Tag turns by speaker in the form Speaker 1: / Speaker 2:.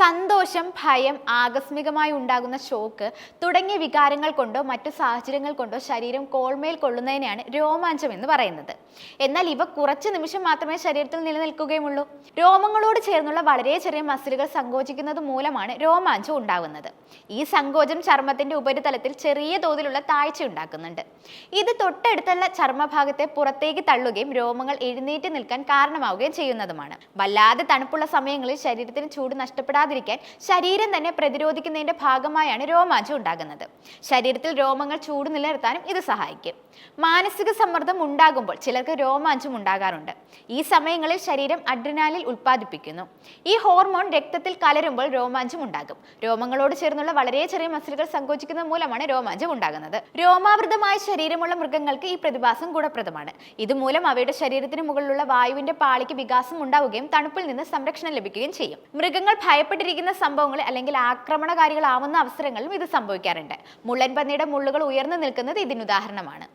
Speaker 1: സന്തോഷം ഭയം ആകസ്മികമായി ഉണ്ടാകുന്ന ഷോക്ക് തുടങ്ങിയ വികാരങ്ങൾ കൊണ്ടോ മറ്റു സാഹചര്യങ്ങൾ കൊണ്ടോ ശരീരം കോൾമേൽ കൊള്ളുന്നതിനെയാണ് രോമാഞ്ചം എന്ന് പറയുന്നത്. എന്നാൽ ഇവ കുറച്ച് നിമിഷം മാത്രമേ ശരീരത്തിൽ നിലനിൽക്കുകയുമുള്ളൂ രോമങ്ങളോട് ചേർന്നുള്ള വളരെ ചെറിയ മസിലുകൾ സങ്കോചിക്കുന്നത് മൂലമാണ് രോമാഞ്ചം ഉണ്ടാകുന്നത്. ഈ സങ്കോചം ചർമ്മത്തിന്റെ ഉപരിതലത്തിൽ ചെറിയ തോതിലുള്ള താഴ്ച ഉണ്ടാക്കുന്നുണ്ട്. ഇത് തൊട്ടടുത്തുള്ള ചർമ്മഭാഗത്തെ പുറത്തേക്ക് തള്ളുകയും രോമങ്ങൾ എഴുന്നേറ്റ് നിൽക്കാൻ കാരണമാവുകയും ചെയ്യുന്നതുമാണ്. വല്ലാതെ തണുപ്പുള്ള സമയങ്ങളിൽ ശരീരത്തിന് ചൂട് നഷ്ടപ്പെടാതിരിക്കാൻ ശരീരം തന്നെ പ്രതിരോധിക്കുന്നതിന്റെ ഭാഗമായാണ് രോമാഞ്ചം ഉണ്ടാകുന്നത്. ശരീരത്തിൽ രോമങ്ങൾ ചൂട് നിലനിർത്താനും ഇത് സഹായിക്കും. മാനസിക സമ്മർദ്ദം ഉണ്ടാകുമ്പോൾ ചിലർക്ക് രോമാഞ്ചം ഉണ്ടാകാറുണ്ട്. ഈ സമയങ്ങളിൽ ശരീരം അഡ്രിനാലിൽ ഉൽപ്പാദിപ്പിക്കുന്നു. ഈ ഹോർമോൺ രക്തത്തിൽ കലരുമ്പോൾ രോമാഞ്ചം ഉണ്ടാകും. രോമങ്ങളോട് ചേർന്നുള്ള വളരെ ചെറിയ മസിലുകൾ സങ്കോചിക്കുന്നത് മൂലമാണ് രോമാഞ്ചം ഉണ്ടാകുന്നത്. രോമാവൃതമായ ശരീരമുള്ള മൃഗങ്ങൾക്ക് ഈ പ്രതിഭാസം ഗുണപ്രദമാണ്. ഇതുമൂലം അവയുടെ ശരീരത്തിന് മുകളിലുള്ള വായുവിന്റെ പാളിക്ക് വികാസം ഉണ്ടാവുകയും തണുപ്പിൽ നിന്ന് സംരക്ഷണം ലഭിക്കുകയും ചെയ്യും. മൃഗങ്ങൾ ഭയപ്പെട്ടിരിക്കുന്ന സംഭവങ്ങൾ അല്ലെങ്കിൽ ആക്രമണകാരികളാവുന്ന അവസരങ്ങളിലും ഇത് സംഭവിക്കാറുണ്ട്. മുള്ളൻപന്നിയുടെ മുള്ളുകൾ ഉയർന്നു നിൽക്കുന്നത് ഇതിനുദാഹരണമാണ്.